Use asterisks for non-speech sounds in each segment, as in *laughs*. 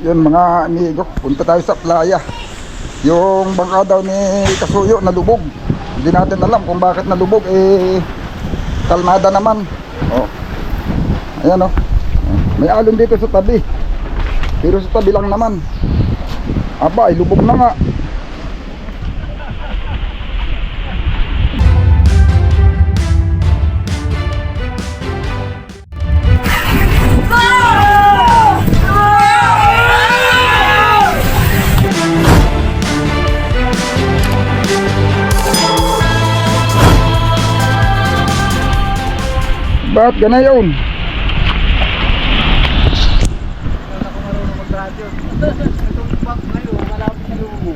Yun mga amigo, punta tayo sa playa. Yung bangka daw ni Kasuyo nalubog. Hindi natin alam kung bakit nalubog. Eh, kalmada naman. Oh. Ayan oh. May alon dito sa tabi. Pero sa tabi lang naman. Aba, ay lubog na nga. Bakit gana yun?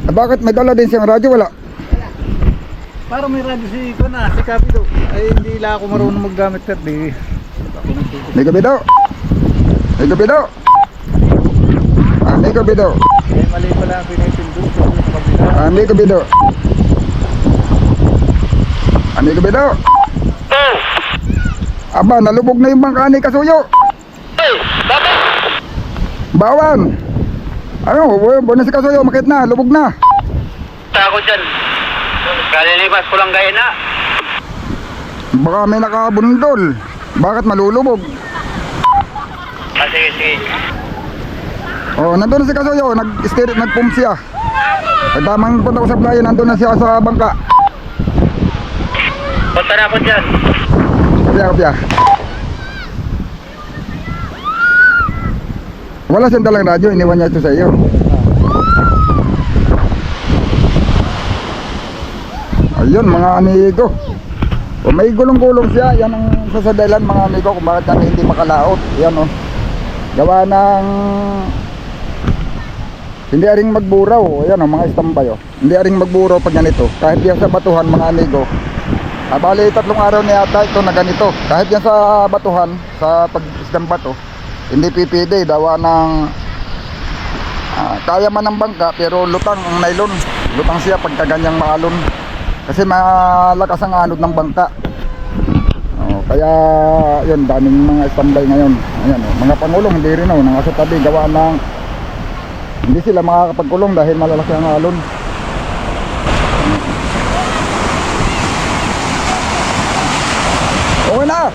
Ah, Bakit may dala din siyang radyo? Wala. Para may radyo si ko na, si Kapido. Ay hindi lang ako marunong maggamit sir. Di. May gabi daw. May gabi daw. Ah, may gabi daw. Eh mali pala ang pinipindot kabila. Ah, may gabi daw. Ah, may gabi daw. Aba, nalubog na yung bangka ni Kasuyo. Bawan. Ano, buwan si Kasuyo, makit na, lubog na. Tako dyan. Kalilipas ko lang gaya na. Baka may nakabundol. Bakit malulubog? Ah, sige, sige. Oh, nandun na si Kasuyo, nag-steer, nag-pump siya. Pagtamang punta ko sa playa, nandun na siya sa bangka. Punta na ako dyan. Kapya, kapya. Wala siyang dalang radyo, iniwan niya ito sa iyo. Ayun, mga amigo. O may gulong-gulong siya, yan ang sasadalan mga amigo kung bakit kami hindi makalaot. Yan o. Gawa ng hindi aring magburaw. Yan o, mga istambay o. Hindi aring magburaw pag ganito. Kahit yan sa batuhan mga amigo. Ah, tatlong araw na yata ito na ganito. Kahit yan sa batuhan, sa pag-isdang bato, hindi pipili. Dawa ng ah, kaya man ng bangka, pero lutang ang nylon. Lutang siya pagka ganyang maalon. Kasi malakas ang anod ng bangka. Oh, kaya yun, daming mga standby ngayon. Ayan, oh, mga pangulong hindi rin oh, nasa tabi gawa ng hindi sila makakapagkulong dahil malalaki ang alon. Okay na.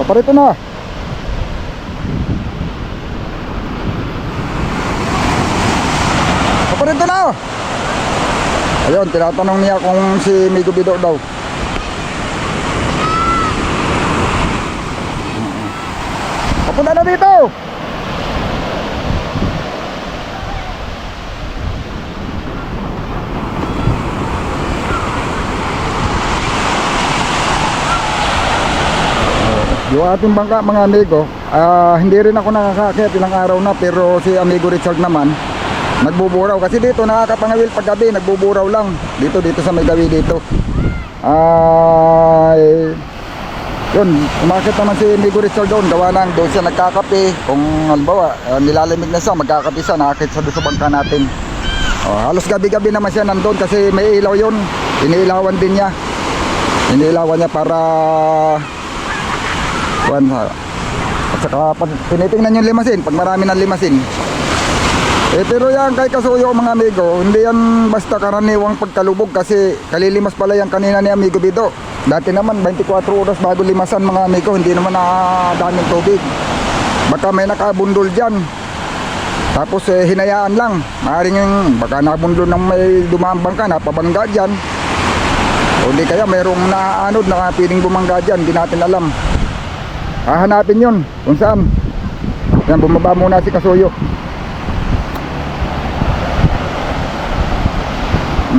Paparito na. Paparito na. Ayun, tinatanong niya kung si Migo Bido daw. Papunta na dito. Yung ating bangka mga amigo, ah, hindi rin ako nakakakit ilang araw na pero si amigo Richard naman nagbuburaw kasi dito nakakapangawil pag gabi nagbuburaw lang dito dito sa may gawi dito. Ay yun, umakit naman si amigo Richard doon gawa ng doon siya nagkakape kung halimbawa nilalamig na siya magkakape siya nakakit sa doon sa bangka natin. Oh, halos gabi-gabi naman siya nandun kasi may ilaw yun. Iniilawan din niya. Iniilawan niya para Kuan ha. At saka pag tinitingnan yung limasin, pag marami ng limasin. Eh pero yan kay Kasuyo mga amigo, hindi yan basta karaniwang pagkalubog kasi kalilimas pala yan kanina ni Amigo Bido. Dati naman 24 oras bago limasan mga amigo, hindi naman na daming tubig. Baka may nakabundol dyan. Tapos eh, hinayaan lang. Maaaring yung baka nakabundol ng may dumaan bangka, napabangga dyan. O di kaya mayroong naanod na piling bumangga dyan, di natin alam. Hahanapin yun kung saan. Yan, bumaba muna si Kasuyo.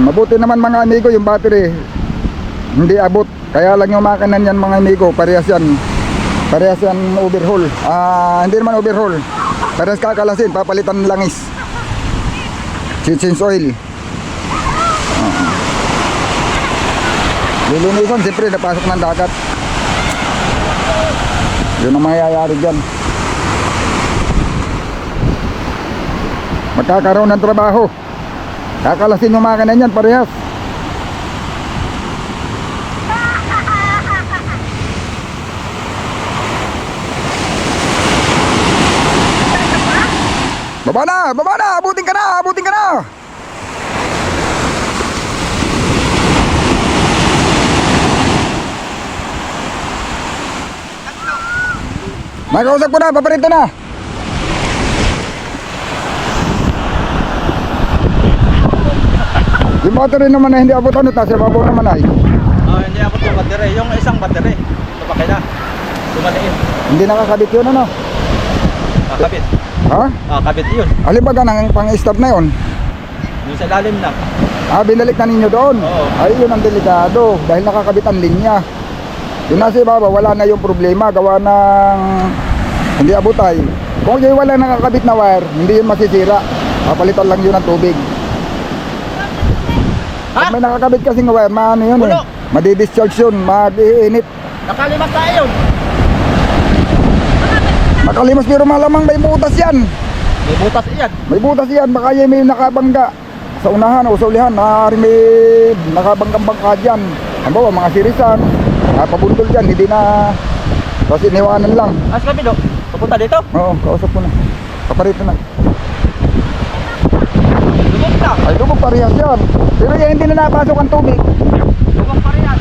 Mabuti naman mga amigo yung battery. Hindi abot. Kaya lang yung makina yan mga amigo, parehas yan. Parehas yan overhaul. Ah, hindi naman overhaul. Parehas kakalasin, papalitan ng langis. Change oil. Ah. Lilinisan, siyempre napasok ng dagat. Yun ang mangyayari dyan. Magkakaroon ng trabaho. Kakalasin yung makina niyan parehas. Baba na, baba na, abutin ka na, abutin ka na. Nakausap ko na, paparito na. *laughs* Yung battery naman na hindi abot ano, nasa babaw naman ay. Ah, hindi ako yung battery. Yung isang battery. Tumakay na. Tumaliin. Hindi nakakabit yun ano. Ah, kabit. Ha? Ah, kabit yun. Alin ba ganang pang-start na yun? Yung sa lalim na. Ah, binalik na ninyo doon. Oo. Ay, yun ang delikado. Dahil nakakabit ang linya. Yung nasa ibaba, wala na yung problema. Gawa ng hindi abutay. Kung yung wala nakakabit na wire, hindi yun masisira. Papalitan lang yun ng tubig. Pag may nakakabit kasing wire, maano yun eh. Puno. Madidischarge yun, madiinit. Nakalimas tayo yun. Makalimas pero malamang may butas yan. May butas iyan. May butas yan, baka yan may nakabangga sa unahan o sa ulihan, maaari may nakabanggang bangka dyan. Ang bawa, mga sirisan, napabundol dyan, hindi na kasi iniwanan lang. As kami do. Pupunta dito. Oo, kausap ko na. Paparito na. Lubog na. Ay, lubog parehas yan. Pero yan, hindi na napasok ang tubig. Lubog pa rin yan.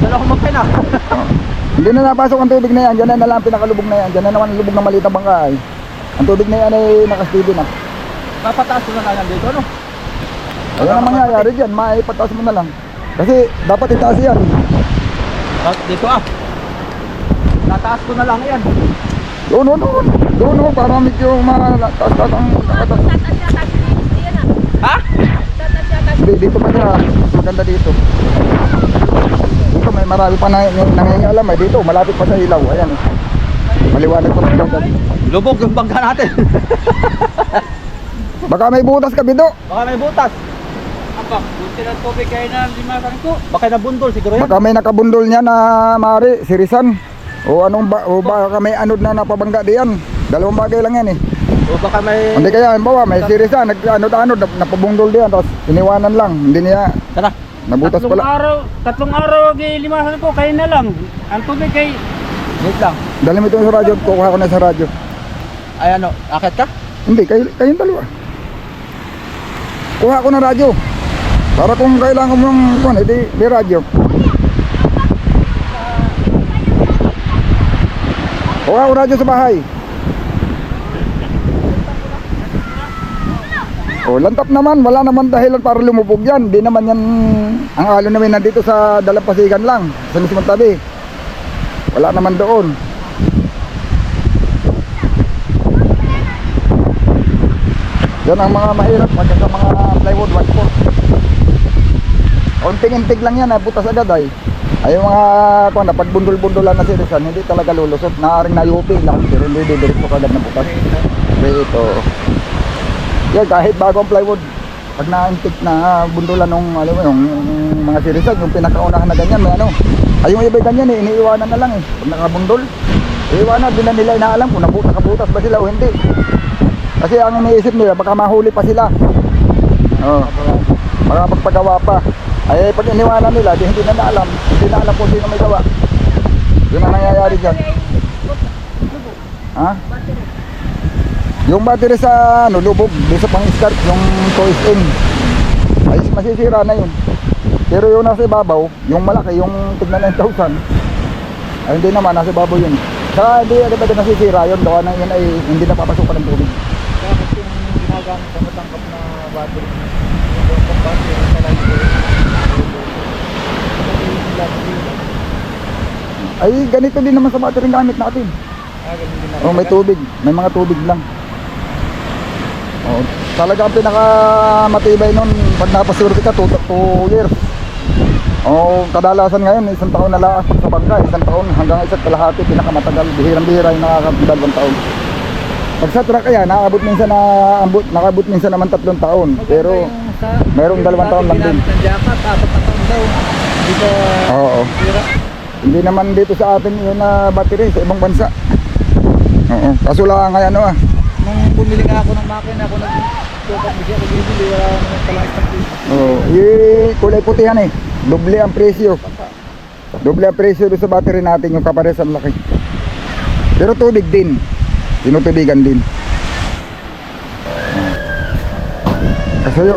Dala ko magpay na. Hindi na napasok ang tubig na yan. Diyan na na lang ang pinakalubog na yan. Diyan na naman ang lubog ng maliit na bangka ay. Ang tubig na yan ay nakastibi na. Papataas ko na lang dito, ano? Ayan ang mangyayari dyan, maipataas mo na lang. Kasi dapat itaas yan. Ah, Dito ah. Tataas ko na lang yan. Doon, doon, doon. Doon, doon, para medyo mataas-taas ang nakatas. Ha? Hindi, dito pa siya. Maganda dito. Dito may marami pa na, nangingialam eh. Dito, malapit pa sa ilaw. Ayan eh. Maliwanag pa rin daw. Lubog yung bangka natin. *laughs* Baka may butas ka, Bido. Baka may butas. Apa, buti ng tubig kayo na limasan ko. Baka nabundol siguro yan. Baka may nakabundol niya na mari, sirisan. O anong ba, o baka may anod na napabangga diyan. Dalawang bagay lang yan eh. O baka may... Hindi kaya, bawa, may sirisan, nag anod-anod, nap- napabungdol diyan. Tapos iniwanan lang. Hindi niya, Tara. nabutas tatlong pala. araw, tatlong araw gilimasan ko, kayo na lang. Ang tubig kay Wait lang. Dali mo ito sa radyo, kukuha ko na sa radyo. Ay ano, akit ka? Hindi, kayo, kayong dalawa. Kuha ko ng radyo. Para kung kailangan mo ng kung edi may radyo. Kuha ko radyo sa bahay. Oh, lantap naman, wala naman dahilan para lumubog yan. Di naman yan, ang alo namin nandito sa Dalampasigan lang, sa mismong tabi. Wala naman doon. Yan ang mga mahirap sa mga plywood one foot. Unting-intig lang yan, butas agad ay. Ay mga kung na pagbundol-bundolan na sirisan, hindi talaga lulusot. Naaring nayupi lang, pero hindi didiretso kagad na butas. Kaya ito. Yan, kahit bago ang plywood, pag naintik na bundulan ng alam mo yung, yung mga sirisan, yung pinakaunahan na ganyan, may ano. Ay yung iba ganyan eh, iniiwanan na lang eh. Pag nakabundol, iiwanan, di na nila inaalam kung nabu- nakabutas ba sila o hindi. Kasi ang iniisip nila, baka mahuli pa sila. Oo. Baka magpagawa pa. Ay pag iniwanan nila, di hindi na naalam. Hindi na alam kung sino may gawa. Yun ang nangyayari dyan. Ha? Yung battery sa ano, lubog, di sa pang start, yung toys in. Ay masisira na yun. Pero yung nasa ibabaw, yung malaki, yung tignan 9,000. Ay hindi naman, nasa ibabaw yun. Saka hindi agad agad nasisira yun, gawa na yun ay hindi napapasukan ng tubig. Bakit yung ginagamit sa matangkap na battery? Ay ganito din naman sa battery gamit natin. Ah, ganun din Oh, may tubig. May mga tubig lang. Oh, talaga ang pinaka matibay nun pag napasurvey ka 2 years. Oh, kadalasan ngayon isang taon na lang sa bangka, isang taon hanggang isa't kalahati pinakamatagal, bihirang-bihira yung nakakadalawang taon. Pag sa truck kaya naabot minsan na abot, nakabot minsan naman tatlong taon, pero merong dalawang taon lang din. Ng jacket, apat na taon daw. Hindi ka... Oo. Hindi naman dito sa atin yun na battery sa ibang bansa. Oo. Kaso lang kaya ano ah. Nung bumili nga ako ng makina, ako nag-tukap bigyan ko bibili, wala naman pala dito. Oo. Oh, kulay puti yan eh. Doble ang presyo. Doble ang presyo doon sa battery natin yung kapares ang laki. Pero tubig din tinutubigan din. Ah. Ah, Kasayo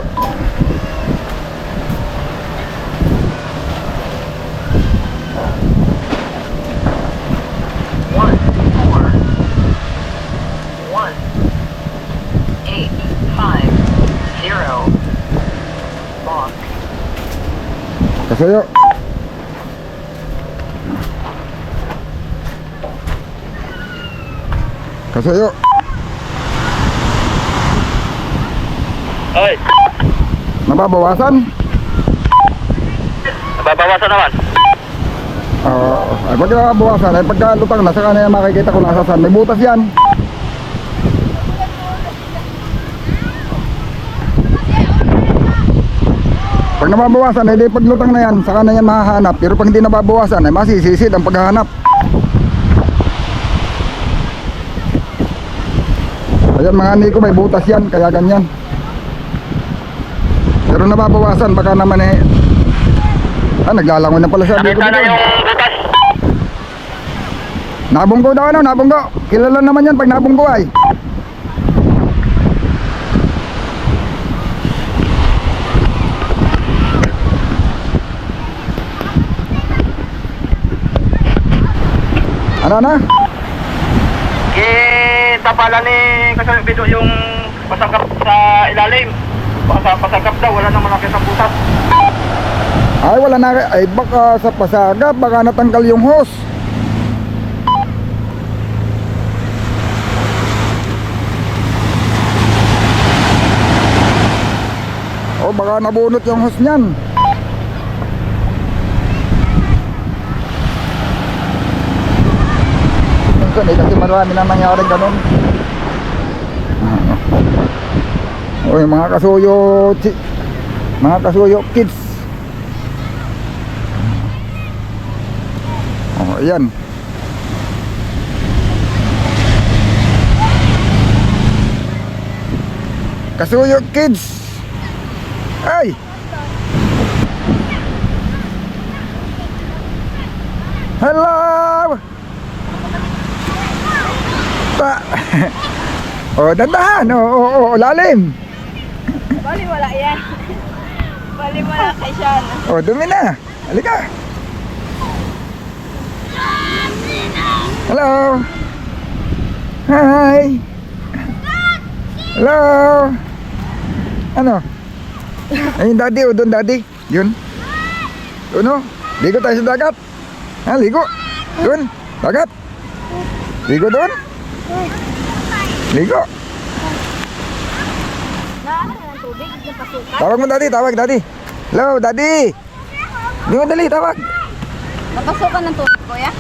Kasayo. Lock Kasuyo. Kasuyo. Oy, Nababawasan? nababawasan naman. Oo. ay pag nababawasan, ay pagka lutang na, saka na yan makikita ko nasa saan. May butas yan. Pag nababawasan, ay di pag lutang na yan, saka na yan mahahanap. Pero pag hindi nababawasan, ay masisisid ang paghahanap. Ayan mga niko, may butas yan, kaya ganyan. Pero nababawasan, baka naman eh, Ah, naglalangoy na pala siya. Ko Nakita na yung butas. Nabunggo daw ano, nabunggo. Kilala naman yan pag nabunggo ay. Ano na? Pala ni Kasal Bido yung pasangkap sa ilalim. Baka sa pasangkap daw, wala naman nakita butas. Ay wala na ay baka sa pasaga baka natanggal yung hose. O baka nabunot yung hose niyan. Minsan eh kasi marami na nangyaring ganun. Yung mga kasuyo mga kasuyo kids Oh, ayan. Kasuyo kids. Ay. Hello. Ta. *laughs* oh, dandahan. Oh, oh, oh, lalim. Bali wala yan. *laughs* Bali wala kay Sean. Oh, dumi na. Halika. Hello. Hi. Hello. Ano? Ayun, daddy. O, doon, daddy. Yun. Doon, o. Ligo tayo sa dagat. Ha, ligo. Doon. Dagat. Ligo doon. Ligo. Naano na ng tubig, napasukan. Tawag mo, daddy. Tawag, daddy. Hello, daddy. Di mo dali, tawag. Napasukan ng tubig, kuya?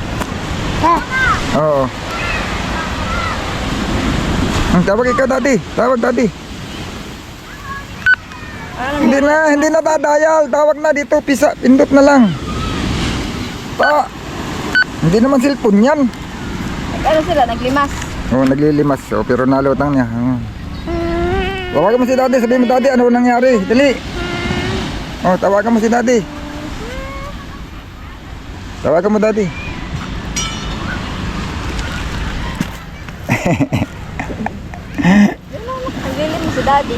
Oo. Ang tawag ikaw, daddy. Tawag, daddy. Hindi na, hindi na dadayal. Tawag na dito, pisa, pindot na lang. Ta. Hindi naman cellphone yan. Ano sila, naglimas? Oo, naglilimas. Oh, pero nalutang niya. Oo. Tawagan mo si daddy. Sabihin mo, daddy, ano nangyari? Dali. Oh, tawagan mo si daddy. Tawagan mo, daddy. Naglilim mo si daddy.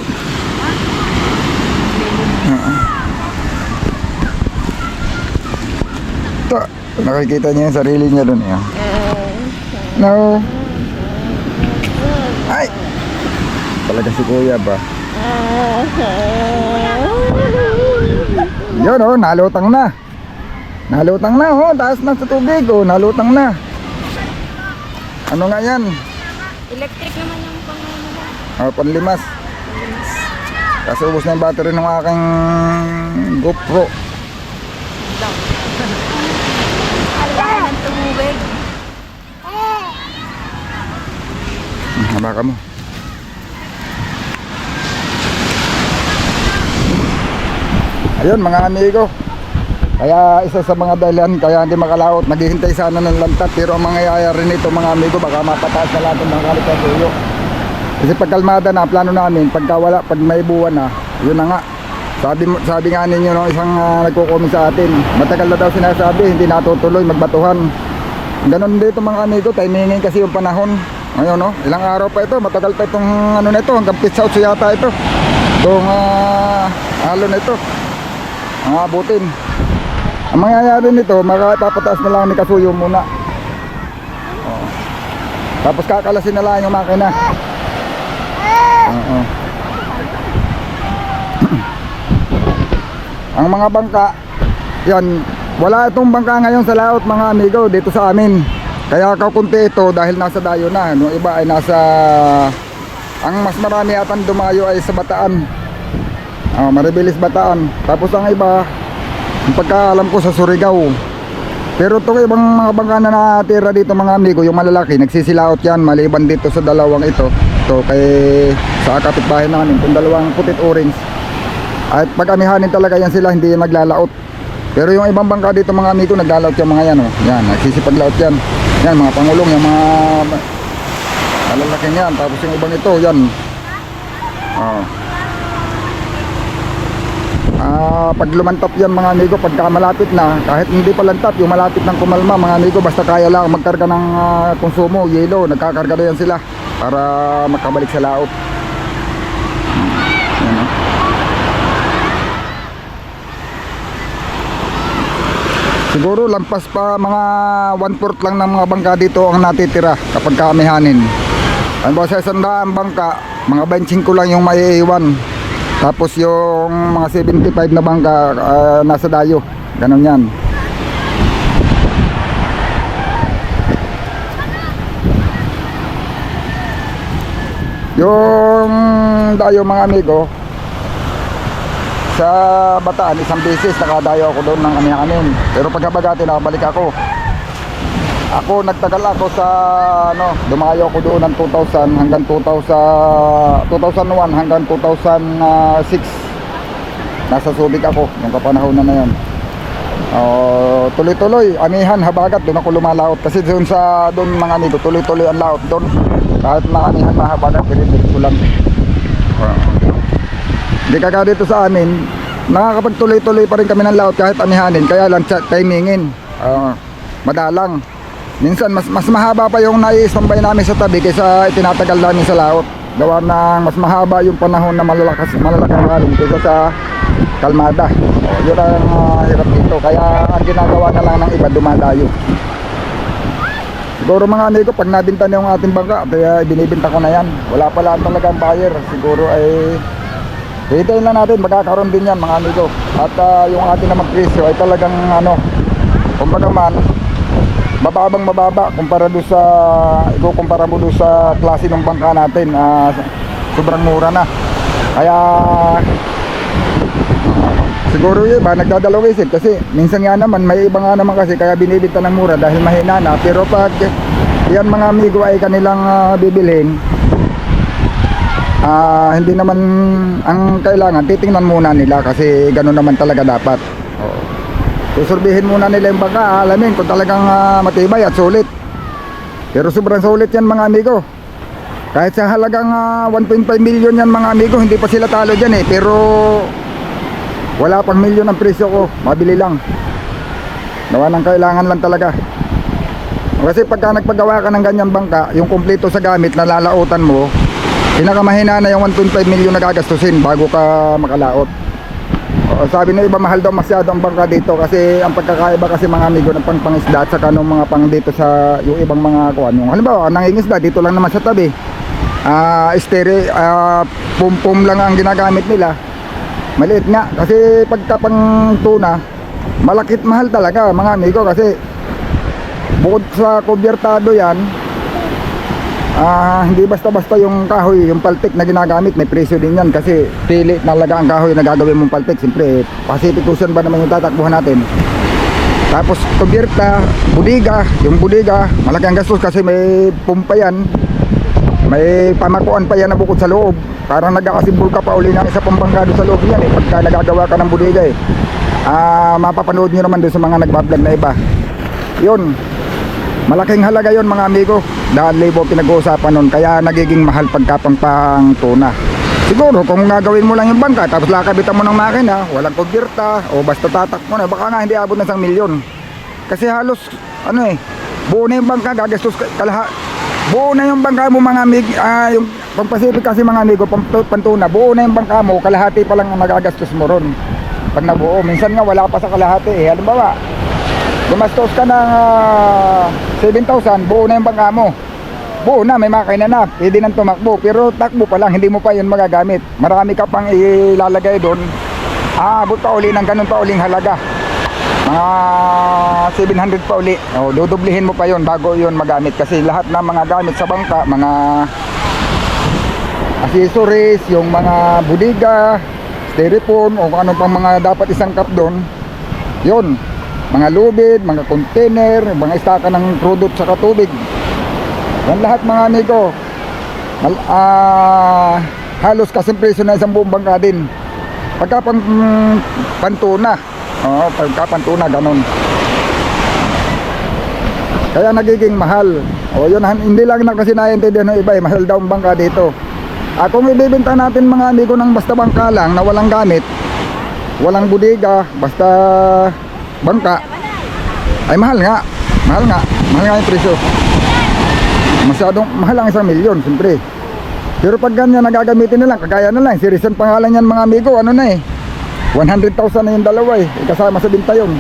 Ito, nakikita niya yung sarili niya doon. Eh. No. Ay! Talaga si kuya ba? *laughs* Yun oh, nalutang na. Nalutang na oh, taas na sa tubig oh, nalutang na. Ano nga yan? Electric naman yung pang Oh, panlimas. Kasi ubos na yung battery ng aking GoPro. Alam ng tubig. Hmm, Haba ka mo. Ayun mga amigo. Kaya isa sa mga dahilan kaya hindi makalaot. Naghihintay sana ng lantat. Pero ang mangyayari nito mga amigo baka mapataas na lahat ng kalipatuyo. Kasi pag kalmada na, plano namin, pagka wala, pag may buwan na, yun na nga. Sabi, sabi nga ninyo nung isang uh, nagko-comment sa atin, matagal na daw sinasabi, hindi natutuloy, magbatuhan. Ganon dito mga amigo, timingin kasi yung panahon. Ngayon no, ilang araw pa ito, matagal pa itong ano na ito, hanggang pizza out yata ito. Itong ah, alon na ito. Ang abutin. Ang mangyayari nito, makapapataas na lang ni Kasuyo muna. Oo. Tapos kakalasin na lang yung makina. Oo. Ang mga bangka, yan, wala itong bangka ngayon sa laot mga amigo dito sa amin. Kaya kakunti ito dahil nasa dayo na. Yung iba ay nasa, ang mas marami atang dumayo ay sa Bataan. Ah, Maribilis Bataan. Tapos ang iba, ang pagkaalam ko sa Surigao. Pero itong ibang mga bangka na natira dito mga amigo, yung malalaki, nagsisilaot yan maliban dito sa dalawang ito. Ito kay sa kapitbahay namin, itong dalawang putit orange. At pag amihanin talaga yan sila, hindi naglalaot. Pero yung ibang bangka dito mga amigo, naglalaot yung mga yan. Oh. Yan, nagsisipaglaot yan. Yan, mga pangulong, yung mga malalaking yan. Tapos yung ibang ito, yan. Oh. Ah, pag lumantap yan mga amigo, pagka malapit na, kahit hindi pa lantap, yung malapit ng kumalma mga amigo, basta kaya lang magkarga ng ah, konsumo, yelo, nagkakarga na yan sila para makabalik sa laot. Yan, oh. Siguro lampas pa mga 1/4 lang ng mga bangka dito ang natitira kapag kaamihanin. Ano ba sa isang bangka, mga 25 lang yung maiiwan. Tapos yung mga 75 na bangka ah, nasa dayo. Ganon yan. Yung dayo mga amigo, sa Bataan isang beses nakadayo ako doon ng amin pero pagkabagati nakabalik ako ako nagtagal ako sa ano dumayo ako doon ng 2000 hanggang 2000 2001 hanggang 2006 nasa Subic ako yung kapanahon na na yun Oh, tuloy-tuloy anihan habagat doon ako lumalaot kasi doon sa doon mga amigo tuloy-tuloy ang laot doon kahit na anihan na habagat pinipili ko lang Ah. Hindi kagaya dito sa amin, nakakapagtuloy-tuloy pa rin kami ng laot kahit amihanin, kaya lang timingin. Ah, madalang. Minsan mas mas mahaba pa yung nai-standby namin sa tabi kaysa itinatagal namin sa laot. Gawa ng mas mahaba yung panahon na malalakas malalakas alon kaysa sa kalmada. O, yun ang ah, hirap dito. Kaya ang ginagawa na lang ng iba dumadayo. Siguro mga amigo, pag nabinta na yung ating bangka, kaya binibinta ko na yan. Wala pa lang talaga ang buyer. Siguro ay Hintayin lang natin, magkakaroon din yan mga amigo. At ah, yung ating namang presyo ay talagang ano, kumbaga man, mababang mababa kumpara doon sa, ikukumpara mo doon sa klase ng bangka natin. ah, sobrang mura na. Kaya, siguro yun ba, nagdadalawang isip kasi minsan nga naman, may iba nga naman kasi kaya binibita ng mura dahil mahina na. Pero pag yan mga amigo ay kanilang ah, bibilhin, Ah, hindi naman ang kailangan titingnan muna nila kasi gano'n naman talaga dapat. Susurbihin muna nila yung bangka, alamin kung talagang ah, matibay at sulit. Pero sobrang sulit yan mga amigo. Kahit sa halagang ah, 1.5 million yan mga amigo, hindi pa sila talo dyan eh. Pero wala pang milyon ang presyo ko, mabili lang. Gawa ng kailangan lang talaga. Kasi pagka nagpagawa ka ng ganyang bangka, yung kumpleto sa gamit na lalautan mo, pinakamahina na yung 1.5 million na gagastusin bago ka makalaot. O, sabi na iba mahal daw masyado ang bangka dito kasi ang pagkakaiba kasi mga amigo ng pangpangisda at saka nung mga pang dito sa yung ibang mga kuan. Yung halimbawa, nangingisda dito lang naman sa tabi. Ah, estere, ah, pum-pum lang ang ginagamit nila. Maliit nga kasi pagka pang tuna, malakit mahal talaga mga amigo kasi bukod sa kubyertado yan, Ah, hindi basta-basta yung kahoy, yung paltik na ginagamit, may presyo din yan kasi pili talaga ang kahoy na gagawin mong paltik. Siyempre, Pacific Ocean ba naman yung tatakbuhan natin? Tapos kubyerta, budiga, yung budiga, malaki ang gastos kasi may pumpa yan. May pamakuan pa yan na bukod sa loob. Parang nagkakasimbol ka pa uli ng isa pang bangkado sa loob yan eh. Pagka nagagawa ka ng budiga eh. Ah, mapapanood nyo naman doon sa mga nagbablog na iba. Yun, Malaking halaga yon mga amigo. Dahil libo pinag-uusapan nun. Kaya nagiging mahal pagkapang pang tuna. Siguro kung gagawin mo lang yung bangka tapos lakabitan mo ng makina, walang kubyerta o basta tatak mo na, baka nga hindi abot ng isang milyon. Kasi halos ano eh, buo na yung bangka gagastos ka- kalaha, buo na yung bangka mo mga amigo, ah, yung pang Pacific kasi mga amigo, pang pantuna, buo na yung bangka mo, kalahati pa lang ang magagastos mo ron. Pag nabuo, minsan nga wala pa sa kalahati eh. Halimbawa, gumastos ka ng ah, 7,000, buo na yung bangka mo. Buo na, may makina na, pwede nang tumakbo. Pero takbo pa lang, hindi mo pa yun magagamit. Marami ka pang ilalagay doon. Aabot pa uli ng ganun pa uling halaga. Mga 700 pa uli. O, dudublihin mo pa yon bago yon magamit. Kasi lahat ng mga gamit sa bangka, mga accessories, yung mga budiga, styrofoam, o ano pang mga dapat isangkap doon, yon mga lubid, mga container, mga istaka ng product sa tubig. Yan lahat mga amigo. Mal- ah, halos kasing presyo na isang buong bangka din. Pagka pang mm, pantuna. Oo, pagka pantuna, ganun. Kaya nagiging mahal. O yun, hindi lang na kasi naiintindihan ng iba eh, mahal daw ang bangka dito. Ah, kung ibibenta natin mga amigo ng basta bangka lang na walang gamit, walang budiga, basta bangka, ay mahal nga. Mahal nga. Mahal nga yung presyo. Masyadong mahal ang isang milyon, siyempre. Pero pag ganyan nagagamitin na kagaya na lang, si Rizan pangalan yan mga amigo, ano na eh. 100,000 na yung dalawa eh, kasama sa binta yun.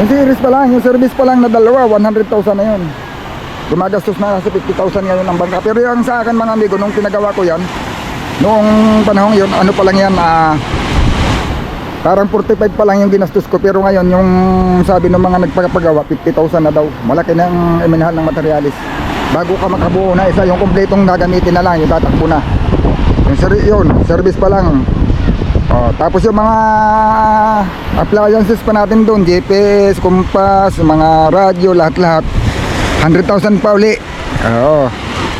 Yung series pa lang, yung service pa lang na dalawa, 100,000 na yun. Gumagastos na sa 50,000 ngayon ang bangka. Pero yung sa akin mga amigo, nung pinagawa ko yan, noong panahon yun, ano pa lang yan, ah, parang 45 pa lang yung ginastos ko. Pero ngayon, yung sabi ng mga nagpagpagawa, 50,000 na daw. Malaki na ang iminahal ng materialis. Bago ka makabuo na isa, yung kompletong gagamitin na lang, yung tatakbo na. Yung ser- yun, service pa lang. Oh, tapos yung mga appliances pa natin doon, GPS, compass, mga radyo, lahat-lahat. 100,000 pa uli. Oo.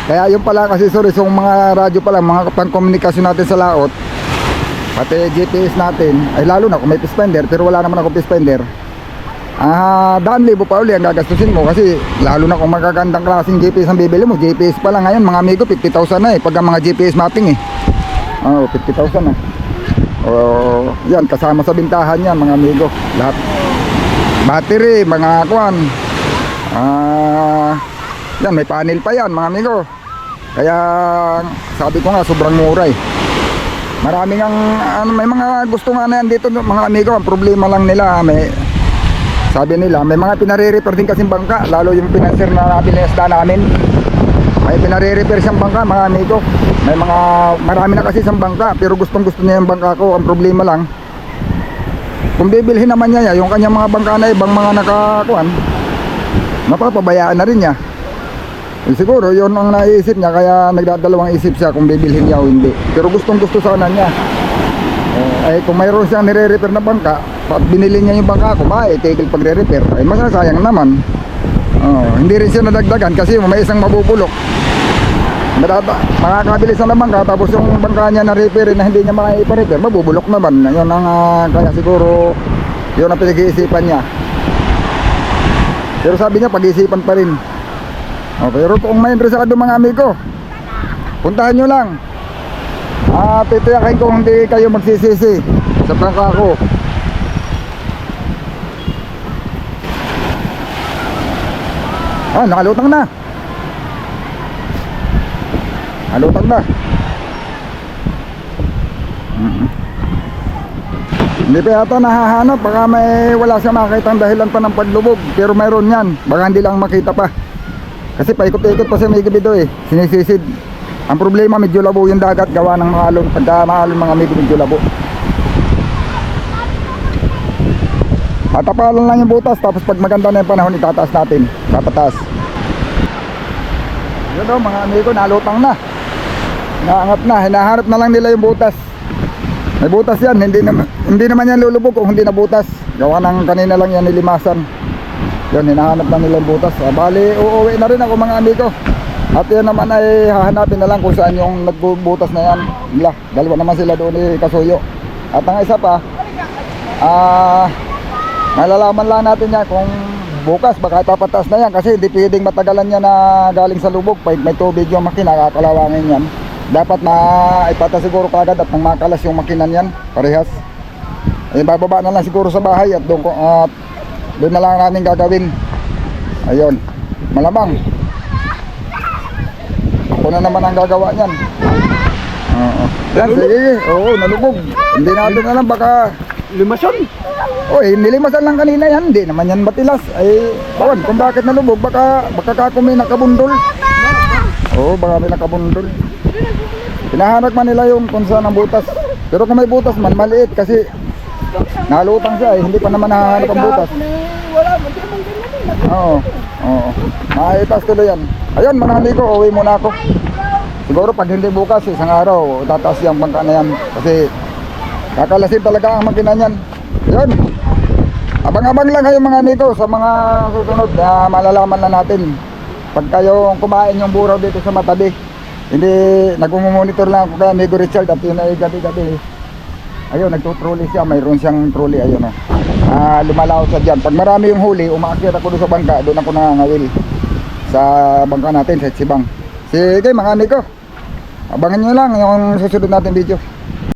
Kaya yung pala kasi sorry, yung mga radyo pala, mga pangkomunikasyon natin sa laot, pati GPS natin, ay lalo na kung may spender, pero wala naman ako spender. Ah, daan libo pa uli ang gagastusin mo kasi lalo na kung magagandang klaseng GPS ang bibili mo. GPS pa lang ngayon, mga amigo, 50,000 na eh. Pag ang mga GPS mapping eh. Oo, 50,000 na. Oh, yan kasama sa bintahan yan mga amigo. Lahat. Battery, mga kwan. Ah, yan may panel pa yan mga amigo. Kaya sabi ko nga sobrang mura eh. Maraming ang ano, may mga gusto nga na yan dito mga amigo. Ang problema lang nila may sabi nila may mga pinare-repair din kasing bangka lalo yung pinanser na binesta namin. May pinare-repair siyang bangka mga amigo. May mga marami na kasi siyang bangka pero gustong gusto niya yung bangka ko. Ang problema lang kung bibilhin naman niya yung kanyang mga bangka na ibang mga nakakuan mapapabayaan na rin niya. Eh, siguro yon ang naisip niya kaya nagdadalawang isip siya kung bibilhin niya o hindi. Pero gustong gusto sana niya. Eh, ay kung mayroon siyang nire-repair na bangka, pag binili niya yung bangka ko, ba, eh, tigil pagre-repair. Ay masasayang naman. Oh, hindi rin siya nadagdagan kasi may isang mabubulok. Madada, makakabilis na naman ka tapos yung bangka niya na repair na hindi niya maipa-repair, mabubulok naman. Yun ang ah, kaya siguro yun ang pinag-iisipan niya. Pero sabi niya pag-iisipan pa rin. Oh, pero kung may interesado mga amigo, puntahan nyo lang. Ah, titiyakin ko hindi kayo magsisisi sa bangka ko. Ah, nakalutang na. Nakalutang na. Mhm. Hindi pa yata nahahanap, baka may wala siya makita ang dahilan pa ng paglubog. Pero mayroon yan, baka hindi lang makita pa. Kasi paikot-ikot pa siya may gabi doon eh, sinisisid. Ang problema medyo labo yung dagat gawa ng mga alon, pagka maalon mga amigo medyo labo. At tapalan lang yung butas tapos pag maganda na yung panahon itataas natin, papataas. Yun o mga amigo, nalutang na. Naangat na, hinahanap na lang nila yung butas. May butas yan, hindi naman, hindi naman yan lulubog kung hindi na butas. Gawa ng kanina lang yan nilimasan. Yun, hinahanap na nila yung butas. Ah, bali, uuwi na rin ako mga amigo. At yan naman ay hahanapin na lang kung saan yung nagbubutas na yan. Nila, dalawa naman sila doon ni Kasuyo. At ang isa pa, ah, malalaman lang natin yan kung bukas baka papatas na yan kasi hindi pwedeng matagalan yan na galing sa lubog. Pag may tubig yung makina, kakalawangin yan. Dapat maipata siguro kagad at nang makalas yung makinan yan, parehas. Eh, bababa na lang siguro sa bahay at doon, at doon na lang namin gagawin. Ayun, malamang. na naman ang gagawa niyan. Oo. Yan, sige. Oo, nalubog. Hindi natin alam, baka... Limasyon. Oy, nilimasan lang kanina yan. Hindi naman yan matilas. Ay, bawan, kung bakit nalubog, baka, baka kako may nakabundol. Oo, baka may nakabundol. Hinahanap man nila yung kung saan ang butas. Pero kung may butas man, maliit kasi nalutang siya eh. Hindi pa naman nahahanap ang butas. Oo, oo. Makaitas tuloy yan. Ayun, manali ko, uwi muna ako. Siguro pag hindi bukas, isang araw, tataas yung bangka na yan. Kasi kakalasin talaga ang makina niyan. Ayun. Abang-abang lang kayo mga amigo sa mga susunod na malalaman na natin. Pag kayo kumain yung buraw dito sa Matabi, hindi nagmumonitor lang ako kay amigo Richard at yun ay gabi-gabi. Ayun, nagtutrolly siya, mayroon siyang trolley, ayun o. Ah, lumalaw siya dyan. Pag marami yung huli, umakyat ako doon sa bangka, doon ako nangangawil sa bangka natin, sa Sibang. Sige mga amigo, abangan nyo lang yung susunod natin video.